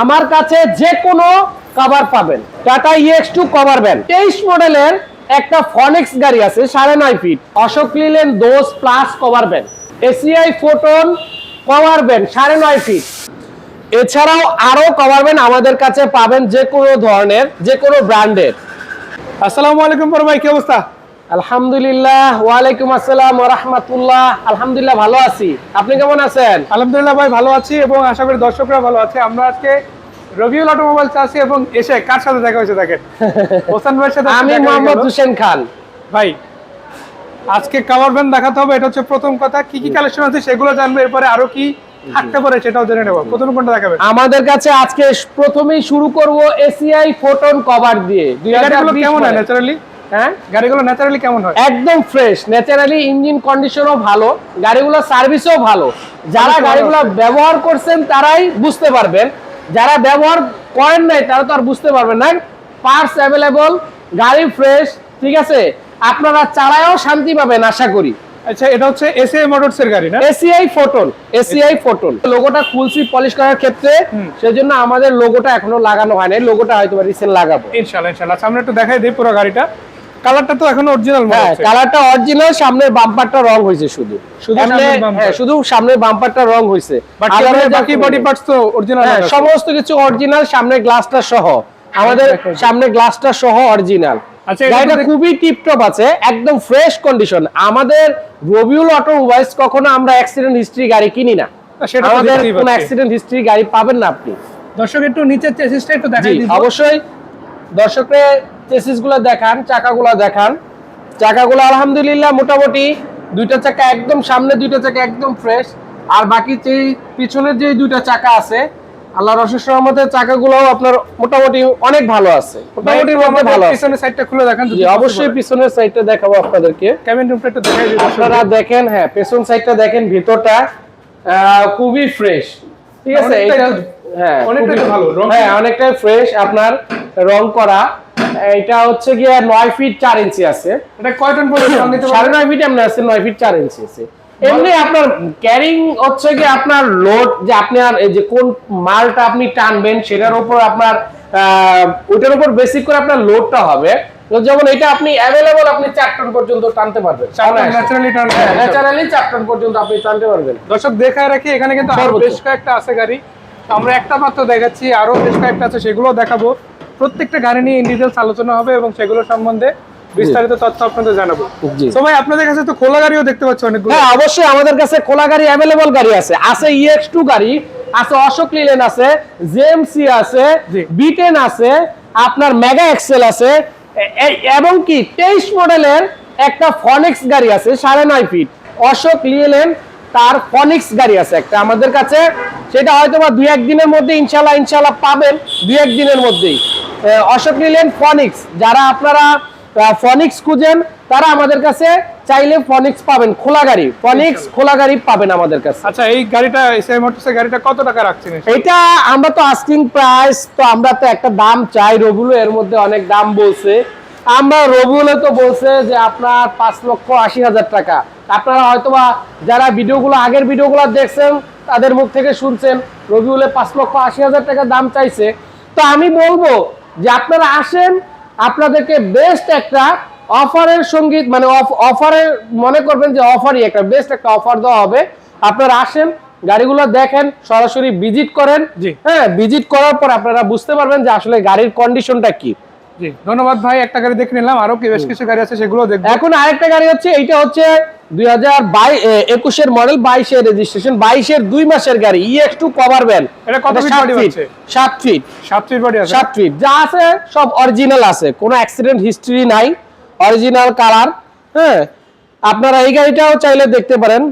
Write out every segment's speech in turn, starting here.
আমার কাছে যে কোনো কভার পাবেন। Tata E X two cover van তেইশ মডেলের একটা ফনিক্স গাড়ি আছে, সাড়ে নয় feet Ashok Leyland Dost plus cover van A C I Foton cover van সাড়ে নয় ফিট এছাড়াও আরও কভার ভ্যান আমাদের কাছে পাবেন যে কোনো ধরনের যে কোনো ব্র্যান্ডের আসসালামু আলাইকুম বড় ভাই, কি অবস্থা? আলহামদুলিল্লাহ ওয়ালাইকুম আসসালাম রহমতুল্লাহ। আলহামদুলিল্লাহ ভালো আছি। আপনি কেমন আছেন? আলহামদুলিল্লাহ ভাই ভালো আছি এবং আশা করি দর্শকরা ভালো আছে। আমরা আজকে রবিউল অটোমোবাইল আছি এবং এসে কার সাথে দেখা হয়েছে দেখেন? হোসেন ভাইয়ের সাথে আমি মোহাম্মদ। হোসেন খান। ভাই আজকে কাভার ব্যান্ড দেখাতে হবে এটা হচ্ছে প্রথম কথা। কি কি কালেকশন আছে সেগুলো জানব এরপরে আরও কি থাকতে পারে সেটাও জেনে নেব। প্রথম কোনটা দেখাবে আমাদের কাছে আজকে প্রথমেই শুরু করব এসিআই ফোটন কভার দিয়ে। দুই কেমন হয় ন্যাচারালি হ্যাঁ? গাড়িগুলো ন্যাচারালি কেমন হয়? একদম ফ্রেশ ন্যাচারালি ইঞ্জিন কন্ডিশনও ভালো গাড়িগুলো সার্ভিসও ভালো। যারা গাড়িগুলো ব্যবহার করছেন তারাই বুঝতে পারবেন। যারা ব্যবহার করেন নাই তারা তো আর বুঝতে পারবেন না। পার্টস অ্যাভেলেবল গাড়ি ফ্রেশ ঠিক আছে? আপনারা চালায়ও শান্তি পাবেন আশা করি। আচ্ছা এটা হচ্ছে মোটরস এর গাড়ি না? A C I Foton A C I Foton লোগোটা পলিশ করার ক্ষেত্রে সেজন্য আমাদের লোগোটা এখনও লাগানো হয় নাই। লোগোটা হয়তো রিসেন্ট লাগাবো। ইনশাআল্লাহ ইনশাআল্লাহ। সামনে একটু দেখাই দিই পুরো গাড়িটা। কালারটা তো এখন অরিজিনাল মনে হ্যাঁ হচ্ছে। কালারটা অরিজিনাল সামনের বাম্পারটা রং হয়েছে শুধু। শুধু সামনের বাম্পারটা রং হয়েছে। বাকি বডি পার্টস তো অরিজিনাল হ্যাঁ, সমস্ত কিছু অরিজিনাল সামনের গ্লাসটা সহ। আমাদের। সামনে গ্লাসটা সহ অরিজিনাল আচ্ছা, গাড়িটা খুবই টিপটপ আছে একদম ফ্রেশ কন্ডিশন আমাদের রবিউল অটোমোবাইলস কখনো আমরা অ্যাক্সিডেন্ট হিস্ট্রি গাড়ি কিনি না। সেটা আমাদের কোনো অ্যাক্সিডেন্ট হিস্ট্রি গাড়ি পাবেন না আপনি। দর্শক একটু নিচের চেসিসটা একটু দেখাই অবশ্যই দর্শকরা চেসিসগুলো দেখান চাকাগুলো দেখান। চাকাগুলো আলহামদুলিল্লাহ মোটামুটি দুইটা চাকা একদম সামনে দুইটা চাকা একদম ফ্রেশ আর বাকি যে পিছনের যে দুইটা চাকা আছে রহমতের চাকাগুলো আপনার মোটামুটি অনেক ভালো আছে। মোটামুটির মধ্যে ভালো পিছনের সাইডটা খুলে দেখান জি অবশ্যই পিছনের সাইডটা দেখাবো আপনাদেরকে। ক্যাবিন রুমটা একটু দেখাই দিই আপনারা দেখেন হ্যাঁ পেছন সাইডটা দেখেন ভিতরটা। আহ, খুবই ফ্রেশ ঠিক আছে এটা হ্যাঁ তো ভালো, হ্যাঁ অনেকটাই ফ্রেশ আপনার রং করা। এটা হচ্ছে গিয়ে নয় ফিট চার ইঞ্চি আছে। এটা কয় টন পর্যন্ত নিতে সাড়ে নয় ফিট এমনি আছে নয় ফিট চার ইঞ্চি আছে। এমনি আপনার ক্যারিং হচ্ছে কি আপনার লোড যে আপনার যে কোন মালটা আপনি টানবেন সেটার উপর আপনার ওইটার উপর বেসিক করে আপনার লোডটা হবে। যেমন এটা আপনি অ্যাভেলেবল আপনি চার টন পর্যন্ত টানতে পারবেন। ন্যাচারালি ন্যাচারালি চার টন পর্যন্ত আপনি টানতে পারবেন। দর্শক দেখায় রাখি এখানে কিন্তু। বেশ কয়েকটা আছে গাড়ি। আমরা একটা মাত্র দেখাচ্ছি আরও বেশ কয়েকটা আছে সেগুলো দেখাবো। প্রত্যেকটা গাড়ি নিয়ে ইন ডিটেলস আলোচনা হবে এবং সেগুলো সম্বন্ধে বিস্তারিত তথ্য আপনাদের জানাব। তো ভাই আপনাদের কাছে তো খোলা গাড়িও দেখতে পাচ্ছি অনেকগুলো। হ্যাঁ অবশ্যই আমাদের কাছে খোলা গাড়ি অ্যাভেলেবল গাড়ি আছে। আছে টু গাড়ি আছে অশোক লিলেন আছে জেএমসি আছে বিটেন আছে আপনার মেগা এক্সেল আছে এবং কি তেইশ মডেলের একটা ফনিক্স গাড়ি আছে সাড়ে নয় ফিট অশোক লিলেন তার ফনিক্স গাড়ি আছে একটা আমাদের কাছে। সেটা হয়তো বা দুই একদিনের মধ্যে ইনশাল্লাহ ইনশাল্লাহ পাবেন দুই একদিনের মধ্যেই। অশোক লিলেন ফনিক্স। যারা আপনারা ফনিক্স খুঁজেন তারা আমাদের কাছে চাইলে ফনিক্স পাবেন। খোলা গাড়ি ফনিক্স খোলা গাড়ি পাবেন আমাদের কাছে। আচ্ছা এই গাড়িটা এসআই মোটরসের গাড়িটা কত টাকা রাখছেন এটা আমরা তো আস্কিং প্রাইস তো আমরা তো একটা দাম চাই। রবিউল এর মধ্যে অনেক দাম বলছে। আমরা রবিউলে তো বলছে যে আপনার পাঁচ লক্ষ আশি হাজার টাকা। আপনারা হয়তোবা যারা ভিডিওগুলো আগের ভিডিওগুলো দেখছেন তাদের মুখ থেকে শুনছেন রবিউলে পাঁচ লক্ষ আশি হাজার টাকা দাম চাইছে। তো আমি বলব যে আপনারা আসেন আপনাদেরকে বেস্ট একটা অফারের সংগীত মানে অফারের মনে করবেন যে অফারই একটা বেস্ট একটা অফার দেওয়া হবে। আপনারা আসেন গাড়িগুলো দেখেন সরাসরি ভিজিট করেন। হ্যাঁ ভিজিট করার পর আপনারা বুঝতে পারবেন যে আসলে গাড়ির কন্ডিশনটা কি। জি ধন্যবাদ ভাই একটা গাড়ি দেখে নিলাম আরও কি বেশ কিছু গাড়ি আছে সেগুলো দেখব। এখন আরেকটা গাড়ি হচ্ছে এইটা হচ্ছে দুই হাজার একুশের মডেল বাইশের রেজিস্ট্রেশন বাইশের দুই মাসের গাড়ি ইএক্স টু কভার ভ্যান এটা কত feet সাত ফিট সাত ফিট বডি আছে। সাত ফিট যা আছে সব অরিজিনাল আছে কোনো অ্যাক্সিডেন্ট হিস্ট্রি নাই অরিজিনাল কালার হ্যাঁ। আপনারা এই গাড়িটাও চাইলে দেখতে পারেন।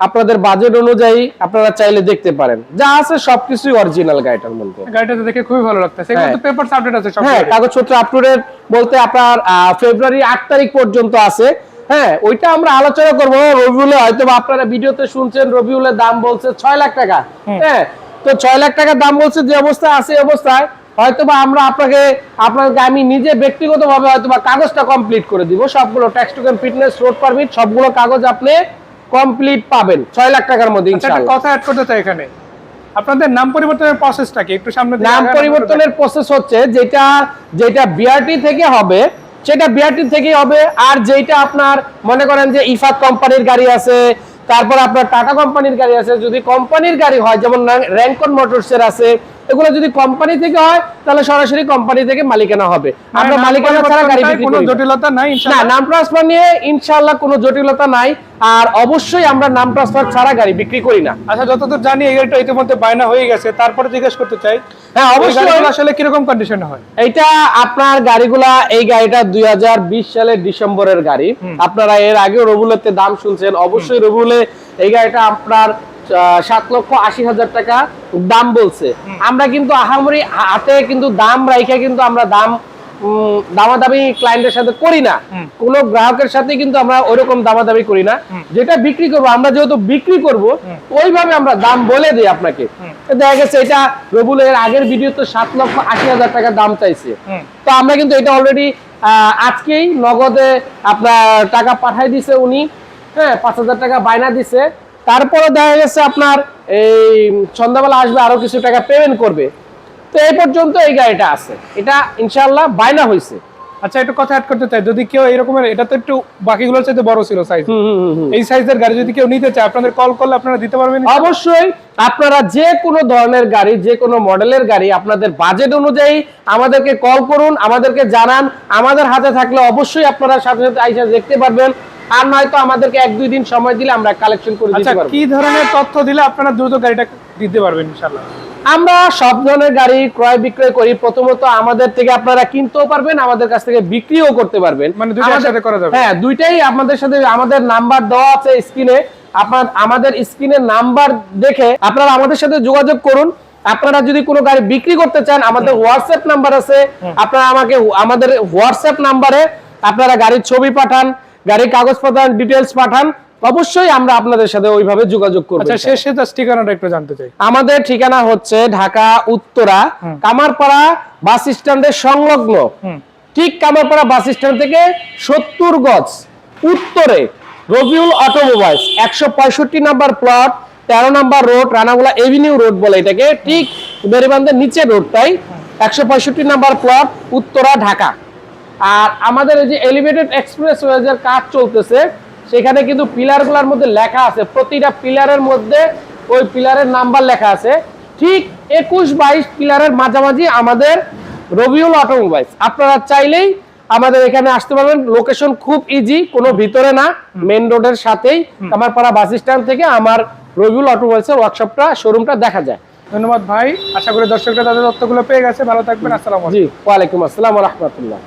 আপনাদের বাজেট অনুযায়ী আপনারা চাইলে দেখতে পারেন। যা আছে সবকিছুই অরিজিনাল গাড়িটার মধ্যে। গাড়িটা দেখে খুবই ভালো লাগতেছে। এগুলো তো হ্যাঁ। আপডেট আছে সব হ্যাঁ। কাগজপত্র আপটুডেট বলতে আপনার ফেব্রুয়ারি আট তারিখ পর্যন্ত আছে। হ্যাঁ ওইটা আমরা আলোচনা করব। রবিউলে হয়তো আপনারা ভিডিওতে শুনছেন রবিউলের দাম বলছে ছয় লাখ টাকা। হ্যাঁ তো ছয় লাখ টাকা দাম বলছে যে অবস্থা আছে অবস্থায় হয়তো বা আমরা আপনাকে আপনাকে আমি নিজে ব্যক্তিগতভাবে হয়তো বা কাগজটা কমপ্লিট করে দিব। সবগুলো tax token fitness road permit সবগুলো কাগজ আপনি কমপ্লিট পাবেন। ছয় লাখ টাকার মধ্যে আচ্ছা, ইনশাআল্লাহ। কথা অ্যাড করতে চাই এখানে। আপনাদের নাম পরিবর্তনের প্রসেসটা কি? একটু সামনে নাম পরিবর্তনের প্রসেস হচ্ছে যেটা যেটা বিআরটি থেকে হবে সেটা বিআরটি থেকেই হবে আর যেটা আপনার মনে করেন যে ইফাত কোম্পানির গাড়ি আছে তারপর আপনার টাটা কোম্পানির গাড়ি আছে যদি কোম্পানির গাড়ি হয় যেমন র্যাঙ্কন মোটরসের আছে এগুলো যদি কোম্পানি থেকে হয় তাহলে সরাসরি কোম্পানি থেকে মালিকানা হবে। মানে আমরা মালিকানা ছাড়া গাড়ি বিক্রি কোনো জটিলতা নাই না নাম ট্রান্সফার নিয়ে ইনশাআল্লাহ কোনো জটিলতা নাই। আর অবশ্যই আমরা নাম ট্রান্সফার ছাড়া গাড়ি বিক্রি করি না। আচ্ছা যতদূর জানি এই গাড়িটা ইতিমধ্যে বায়না হয়ে গেছে তারপরে জিজ্ঞেস করতে চাই। হ্যাঁ অবশ্যই। আসলে কীরকম কন্ডিশনে হয়? এইটা আপনার গাড়িগুলা এই গাড়িটা দুই হাজার বিশ সালের ডিসেম্বরের গাড়ি। আপনারা এর আগেও রবুলেতে দাম শুনছেন। অবশ্যই রবুলে এই গাড়িটা আপনার সাত লক্ষ আশি হাজার টাকা দাম বলছে। আমরা কিন্তু আহামরি হাতে কিন্তু দাম রাইখে কিন্তু আমরা দাম দামাদামি ক্লায়েন্টের সাথে করি না। কোন গ্রাহকের সাথে কিন্তু আমরা ওইরকম দামাদামি করি না। যেটা বিক্রি করব আমরা যেহেতু বিক্রি করব ওইভাবে আমরা দাম বলে দিই আপনাকে। দেখা গেছে এটা রবুলের আগের ভিডিও তো সাত লক্ষ আশি হাজার টাকা দাম চাইছে। তো আমরা কিন্তু এটা অলরেডি আজকেই নগদে আপনার টাকা পাঠাই দিছে উনি। হ্যাঁ পাঁচ হাজার টাকা বায়না দিছে। তারপরে দেখা গেছে আপনার এই সন্ধ্যাবেলা আসবে আরও কিছু টাকা পেমেন্ট করবে। তো এই পর্যন্ত এই গাড়িটা আছে। এটা ইনশাল্লাহ বায়না হয়েছে। আচ্ছা একটু কথা অ্যাড করতে চাই। যদি কেউ এরকমের এটা তো একটু বাকিগুলোর চাইতে বড় ছিল সাইজ। এই সাইজের গাড়ি যদি কেউ নিতে চায় আপনাদের কল করলে আপনারা দিতে পারবেন? অবশ্যই আপনারা যে কোনো ধরনের গাড়ি যে কোনো মডেলের গাড়ি আপনাদের বাজেট অনুযায়ী আমাদেরকে কল করুন আমাদেরকে জানান। আমাদের হাতে থাকলে অবশ্যই আপনারা সাথে সাথে আইসা দেখতে পারবেন। আর নয়তো আমাদেরকে এক দুই দিন সময় দিলে আমরা কালেকশন করে আচ্ছা দিতে পারব। কি ধরনের তথ্য দিলে আপনারা দ্রুত গাড়িটা দিতে পারবেন ইনশাআল্লাহ? আমরা সব ধরনের গাড়ি ক্রয় বিক্রয় করি। প্রথমত আমাদের থেকে আপনারা কিনতেও পারবেন আমাদের কাছ থেকে বিক্রিও করতে পারবেন। মানে দুইটা আমাদের- একসাথে করা যাবে? হ্যাঁ দুইটাই আমাদের সাথে আমাদের নাম্বার দেওয়া আছে স্ক্রিনে। আপনার আমাদের স্ক্রিনের নাম্বার দেখে আপনারা আমাদের সাথে যোগাযোগ করুন। আপনারা যদি কোনো গাড়ি বিক্রি করতে চান আমাদের হোয়াটসঅ্যাপ নাম্বার আছে। আপনারা আমাকে আমাদের হোয়াটসঅ্যাপ নাম্বারে আপনারা গাড়ির ছবি পাঠান। গাড়ির কাগজ পাঠান ডিটেলস পাঠান অবশ্যই আমরা আপনাদের সাথে ওইভাবে যোগাযোগ করব আচ্ছা শেষে জাস্ট ঠিকানাটা একটু জানতে চাই। আমাদের ঠিকানা হচ্ছে ঢাকা উত্তরা কামারপাড়া বাস স্ট্যান্ডের সংলগ্ন। ঠিক কামারপাড়া বাস স্ট্যান্ড থেকে সত্তর গজ উত্তরে রবিউল অটোমোবাইলস একশো পঁয়ষট্টি নাম্বার প্লট তেরো number road Ranagula avenue road বলে এটাকে। ঠিক বেরিবান্ধের নিচে রোডটাই একশো পঁয়ষট্টি নাম্বার প্লট উত্তরা ঢাকা। আর আমাদের এই যে এলিভেটেড এক্সপ্রেস ওয়েজের কাজ চলতেছে সেখানে কিন্তু পিলারগুলোর মধ্যে লেখা আছে। প্রতিটা পিলারের মধ্যে ওই পিলারের নাম্বার লেখা আছে। ঠিক একুশ বাইশ পিলারের মাঝামাঝি আমাদের রবিউল অটোমোবাইলস আপনারা চাইলেই আমাদের এখানে আসতে পারবেন। লোকেশন খুব ইজি কোনো ভিতরে না। মেন রোডের সাথেই। আমার পাড়া বাস স্ট্যান্ড থেকে আমার রবিউল অটোমোবাইলসের ওয়ার্কশপটা শোরুমটা দেখা যায়। ধন্যবাদ ভাই। আশা করি দর্শকরা তাদের তথ্যগুলো পেয়ে গেছে। ভালো থাকবেন। আসসালাম জি ওয়ালাইকুম আসসালাম রহমতুল্লাহ।